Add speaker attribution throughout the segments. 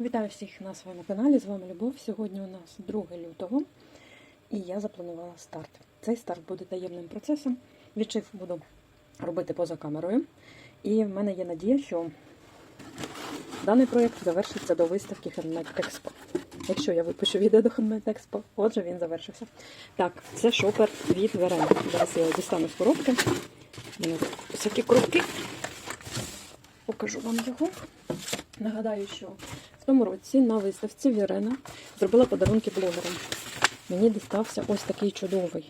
Speaker 1: Вітаю всіх на своєму каналі. З вами Любов. Сьогодні у нас 2 лютого і я запланувала старт. Цей старт буде таємним процесом. Відшив буду робити поза камерою. І в мене є надія, що даний проєкт завершиться до виставки Handmade Expo. Якщо я випущу відео до Handmade Expo, отже він завершився. Так, це шопер від Верена. Зараз я дістану з коробки. Всякі коробки. Покажу вам його. Нагадаю, що році на виставці Вірена зробила подарунки блогерам. Мені дістався ось такий чудовий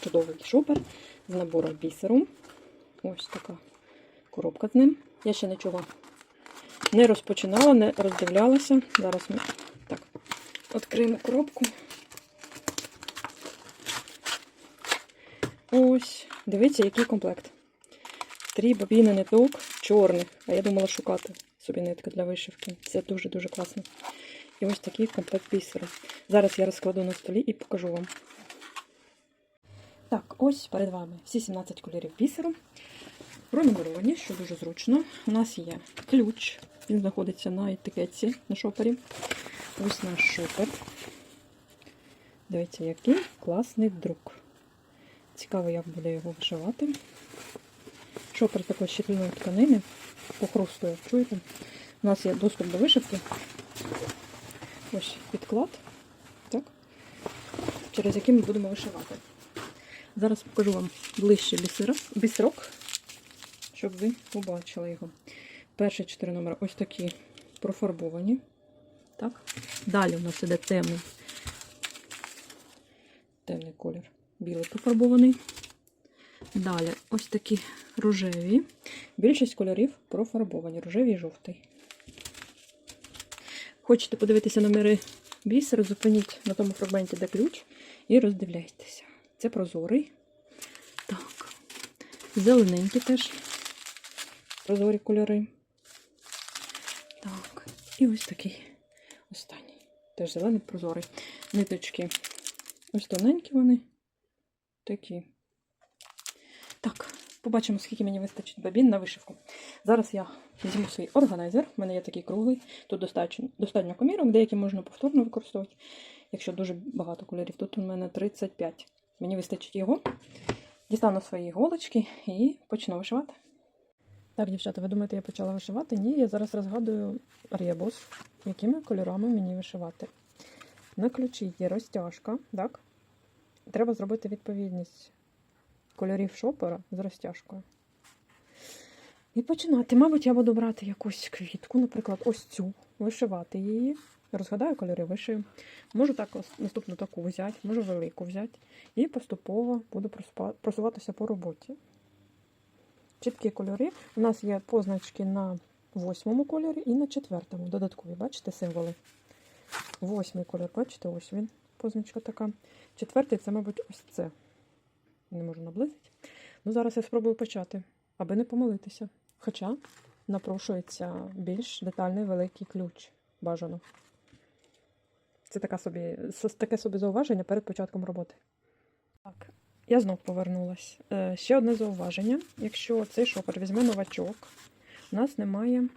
Speaker 1: чудовий шопер з набором бісеру. Ось така коробка з ним. Я ще нічого не розпочинала, не роздивлялася. Зараз ми так відкриємо коробку. Ось, дивіться, який комплект. Три бобіни ниток чорних. А я думала шукати собі нитки для вишивки. Це дуже-дуже класно. І ось такий комплект бісеру. Зараз я розкладу на столі і покажу вам. Так, ось перед вами всі 17 кольорів бісеру. Пронумеровані, що дуже зручно. У нас є ключ, він знаходиться на етикетці на шопері. Ось наш шопер. Дивіться, який класний друк. Цікаво, як буде його вишивати. Шопер такої щільної тканини. Похрустує, чуєте? У нас є доступ до вишивки. Ось підклад, так? через який ми будемо вишивати. Зараз покажу вам ближче бісерок, щоб ви побачили його. Перші чотири номери ось такі профарбовані. Так? Далі у нас іде темний, темний колір, білий профарбований. Далі ось такі рожеві. Більшість кольорів профарбовані, рожевий і жовтий. Хочете подивитися номери бісеру, зупиніть на тому фрагменті, де ключ, і роздивляйтеся. Це прозорий. Так. Зелененький теж. Прозорі кольори. Так. І ось такий останній. Теж зелений прозорий. Ниточки. Ось тоненькі вони. Такі. Так, побачимо, скільки мені вистачить бабін на вишивку. Зараз я візьму свій органайзер. У мене є такий круглий. Тут достатньо, достатньо комірок, деякі можна повторно використовувати. Якщо дуже багато кольорів, тут у мене 35. Мені вистачить його. Дістану свої голочки і почну вишивати. Так, дівчата, ви думаєте, я почала вишивати? Ні, я зараз розгадую ребус, якими кольорами мені вишивати. На ключі є розтяжка, так? Треба зробити відповідність кольорів шопера з розтяжкою. І починати. Мабуть, я буду брати якусь квітку, наприклад, ось цю, вишивати її. Розгадаю кольори, вишию. Можу так наступну таку взяти, можу велику взяти. І поступово буду просуватися по роботі. Чіткі кольори. У нас є позначки на восьмому кольорі і на четвертому. Додаткові, бачите, символи. Восьмий кольор, бачите, ось він, позначка така. Четвертий це, мабуть, ось це. Не можу наблизити. Ну, зараз я спробую почати, аби не помилитися. Хоча напрошується більш детальний великий ключ. Бажано. Це така собі, таке собі зауваження перед початком роботи. Так, я знов повернулась. Е, ще одне зауваження. Якщо цей шопер візьме новачок, у нас немає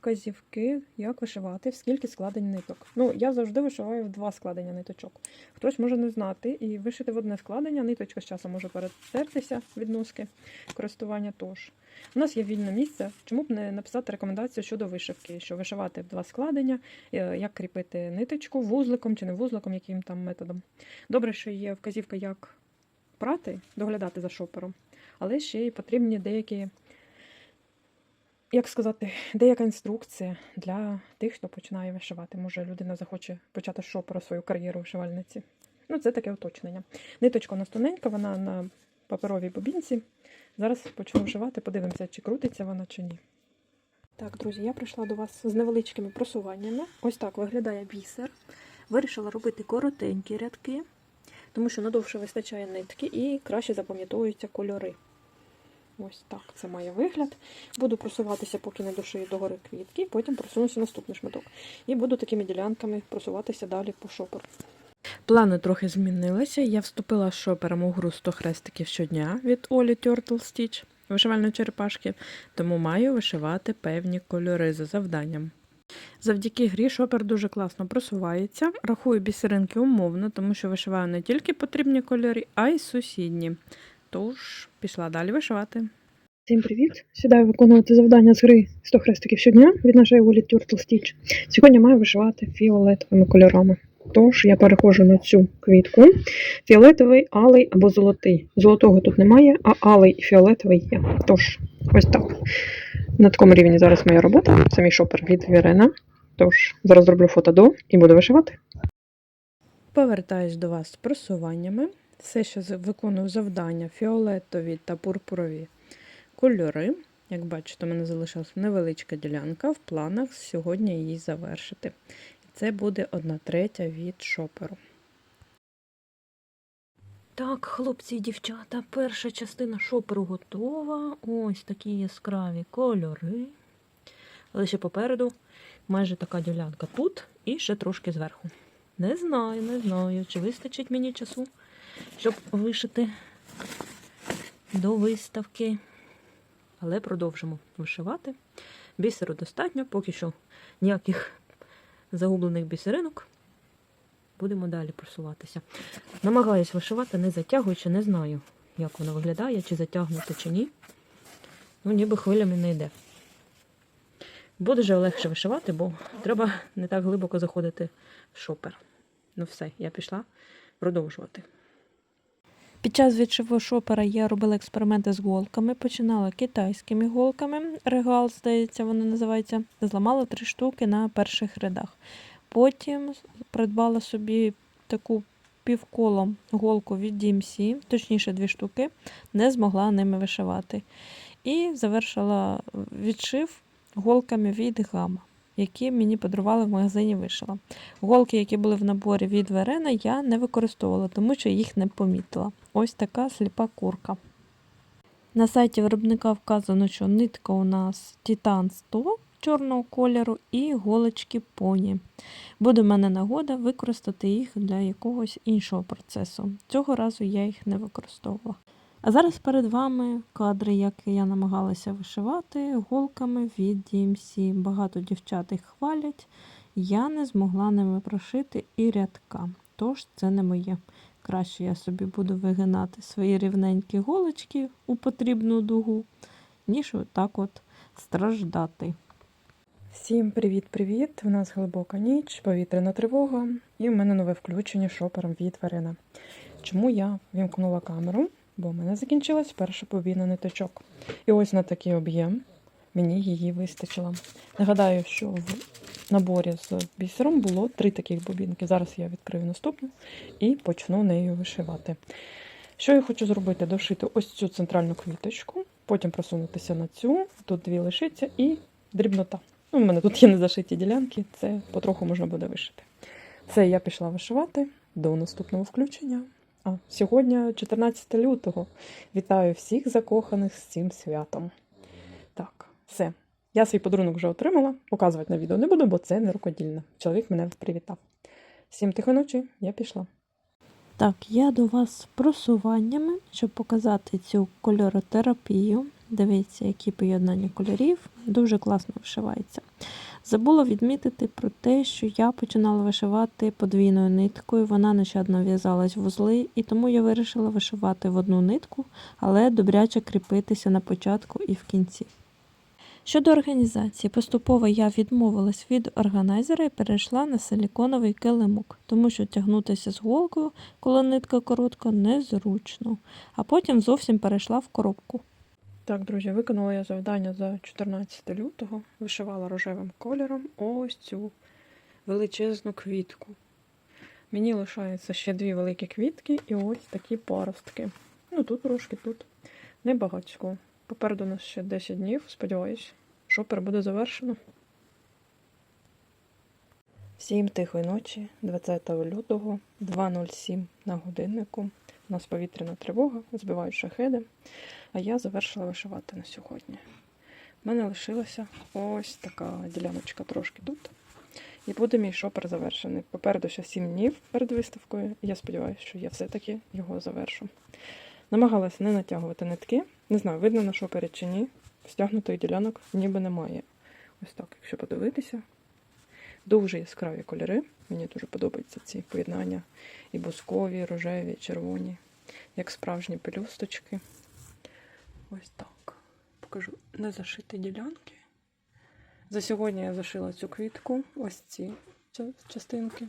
Speaker 1: вказівки, як вишивати, в скільки складень ниток. Ну, я завжди вишиваю в два складення ниточок. Хтось може не знати і вишити в одне складення, ниточка з часом може перетертися від носки користування тож. У нас є вільне місце. Чому б не написати рекомендацію щодо вишивки, що вишивати в два складення, е, як кріпити ниточку вузликом чи не вузликом, яким там методом. Добре, що є вказівка, як прати, доглядати за шопером, але ще й потрібні деякі, як сказати, деяка інструкція для тих, хто починає вишивати. Може, людина захоче почати з шопера свою кар'єру вишивальниці. Ну, це таке уточнення. Ниточка у нас тоненька, вона на паперовій бобінці. Зараз почну вишивати, подивимося, чи крутиться вона, чи ні. Так, друзі, я прийшла до вас з невеличкими просуваннями. Ось так виглядає бісер. Вирішила робити коротенькі рядки, тому що надовше вистачає нитки і краще запам'ятовуються кольори. Ось так це має вигляд. Буду просуватися, поки не дошию до гори квітки, потім просунуся наступний шматок. І буду такими ділянками просуватися далі по шоперу. Плани трохи змінилися. Я вступила з шопером у гру 100 хрестиків щодня від Олі Turtle Stitch. вишивальної черепашки, тому маю вишивати певні кольори за завданням. Завдяки грі шопер дуже класно просувається. Рахую бісеринки умовно, тому що вишиваю не тільки потрібні кольори, а й сусідні. Тож, пішла далі вишивати. Всім привіт! Сідаю виконувати завдання з гри 100 хрестиків щодня від нашої Олі Turtle Stitch. Сьогодні маю вишивати фіолетовими кольорами. Тож я переходжу на цю квітку. Фіолетовий, алий або золотий. Золотого тут немає, а алий і фіолетовий є. Тож, ось так. На такому рівні зараз моя робота. Це мій шопер від Вірена. Тож, зараз зроблю фото до і буду вишивати. Повертаюсь до вас з просуваннями. Все з- виконую завдання фіолетові та пурпурові кольори. Як бачите, у мене залишилася невеличка ділянка. В планах сьогодні її завершити. Це буде одна третя від шоперу. Так, хлопці і дівчата, перша частина шоперу готова. Ось такі яскраві кольори. Але ще попереду майже така ділянка тут і ще трошки зверху. Не знаю, не знаю, чи вистачить мені часу, щоб вишити до виставки. Але продовжимо вишивати. Бісеру достатньо, поки що ніяких загублених бісеринок. Будемо далі просуватися. Намагаюсь вишивати, не затягуючи, не знаю, як воно виглядає, чи затягнуто, чи ні. Ну, ніби хвилями не йде. Буде вже легше вишивати, бо треба не так глибоко заходити в шопер. Ну все, я пішла продовжувати. Під час відшиву шопера я робила експерименти з голками. Починала китайськими голками. Регал, здається, вони називаються. Зламала три штуки на перших рядах. Потім придбала собі таку півколом голку від DMC, точніше дві штуки, не змогла ними вишивати. І завершила відшив голками від гама, які мені подарували в магазині вишила. Голки, які були в наборі від Верена, я не використовувала, тому що їх не помітила. Ось така сліпа курка. На сайті виробника вказано, що нитка у нас Titan 100 чорного кольору і голочки поні. Буде в мене нагода використати їх для якогось іншого процесу. Цього разу я їх не використовувала. А зараз перед вами кадри, як я намагалася вишивати голками від DMC. Багато дівчат їх хвалять. Я не змогла ними прошити і рядка. Тож це не моє. Краще я собі буду вигинати свої рівненькі голочки у потрібну дугу, ніж отак от страждати. Всім привіт-привіт! У нас глибока ніч, повітряна тривога, і в мене нове включення шопером від Варена. Чому я вімкнула камеру? Бо в мене закінчилась перша побіна ниточок. І ось на такий об'єм мені її вистачило. Нагадаю, що в наборі з бісером було три таких бобінки. Зараз я відкрию наступну і почну нею вишивати. Що я хочу зробити? Дошити ось цю центральну квіточку, потім просунутися на цю, тут дві лишиться і дрібнота. Ну, У мене тут є незашиті ділянки, це потроху можна буде вишити. Це я пішла вишивати до наступного включення. А сьогодні 14 лютого. Вітаю всіх закоханих з цим святом. Так, все. Я свій подарунок вже отримала. Показувати на відео не буду, бо це не рукодільне. Чоловік мене привітав. Всім тихої ночі, я пішла. Так, я до вас з просуваннями, щоб показати цю кольоротерапію. Дивіться, які поєднання кольорів. Дуже класно вишивається. Забула відмітити про те, що я починала вишивати подвійною ниткою. Вона нещадно в'язалась в вузли, і тому я вирішила вишивати в одну нитку, але добряче кріпитися на початку і в кінці. Щодо організації, поступово я відмовилась від органайзера і перейшла на силіконовий килимок, тому що тягнутися з голкою, коли нитка коротка, незручно. А потім зовсім перейшла в коробку. Так, друзі, виконала я завдання за 14 лютого, вишивала рожевим кольором ось цю величезну квітку. Мені лишається ще дві великі квітки і ось такі паростки. Ну тут трошки, тут небагатько. Попереду у нас ще 10 днів, сподіваюсь, шопер буде завершено. Всім тихої ночі, 20 лютого, 2.07 на годиннику. У нас повітряна тривога, збивають шахеди, а я завершила вишивати на сьогодні. У мене лишилася ось така діляночка трошки тут. І буде мій шопер завершений. Попереду ще 7 днів перед виставкою, і я сподіваюся, що я все-таки його завершу. Намагалася не натягувати нитки. Не знаю, видно на шопері чи ні. Стягнутих ділянок ніби немає. Ось так, якщо подивитися. Дуже яскраві кольори. Мені дуже подобаються ці поєднання. І бускові, і рожеві, і червоні, як справжні пелюсточки. Ось так. Покажу незашиті ділянки. За сьогодні я зашила цю квітку, ось ці частинки.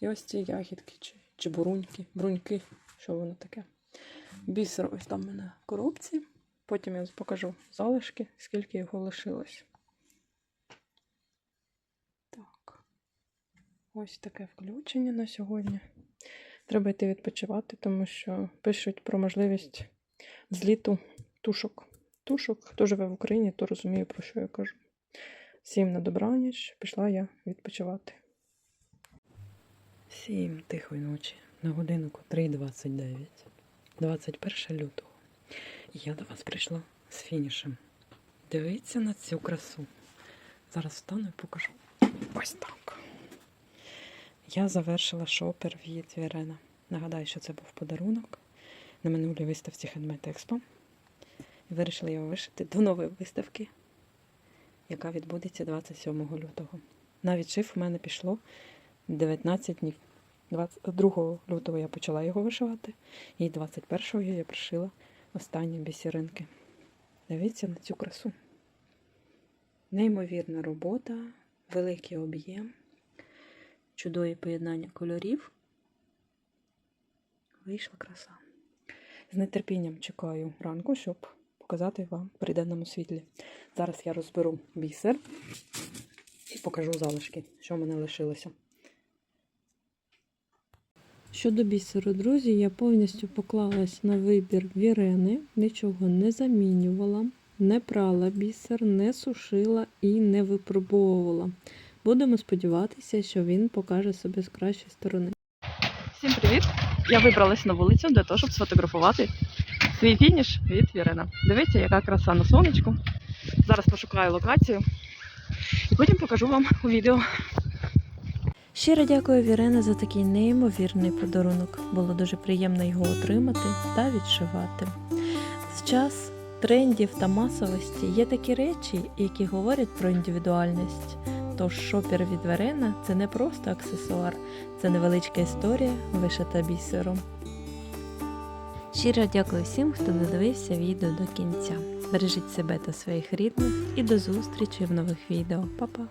Speaker 1: І ось ці ягідки чи, чи буруньки, бруньки, що воно таке. Бісер ось там у мене в коробці. Потім я покажу залишки, скільки його лишилось. Так. Ось таке включення на сьогодні. Треба йти відпочивати, тому що пишуть про можливість зліту тушок. Тушок. Хто живе в Україні, то розуміє, про що я кажу. Всім на добраніч, пішла я відпочивати. Всім тихої ночі. На годинку 3.29. 21 лютого. Я до вас прийшла з фінішем. Дивіться на цю красу. Зараз встану і покажу. Ось так. Я завершила шопер від Вірена. Нагадаю, що це був подарунок на минулій виставці Handmade Expo. І вирішила його вишити до нової виставки, яка відбудеться 27 лютого. Навіть шиф у мене пішло 19 днів. 22 лютого я почала його вишивати, і 21-го я пришила останні бісеринки. Дивіться на цю красу. Неймовірна робота, великий об'єм, чудові поєднання кольорів. Вийшла краса. З нетерпінням чекаю ранку, щоб показати вам при денному світлі. Зараз я розберу бісер і покажу залишки, що в мене лишилося.
Speaker 2: Щодо бісеру, друзі, я повністю поклалась на вибір вірени, нічого не замінювала, не прала бісер, не сушила і не випробовувала. Будемо сподіватися, що він покаже себе з кращої сторони.
Speaker 1: Всім привіт! Я вибралась на вулицю для того, щоб сфотографувати свій фініш від Вірена. Дивіться, яка краса на сонечку. Зараз пошукаю локацію і потім покажу вам у відео.
Speaker 2: Щиро дякую Вірена за такий неймовірний подарунок. Було дуже приємно його отримати та відшивати. З час трендів та масовості є такі речі, які говорять про індивідуальність. Тож шопір від Верена це не просто аксесуар, це невеличка історія, вишита бісером. Щиро дякую всім, хто додивився відео до кінця. Бережіть себе та своїх рідних і до зустрічі в нових відео. Па-па!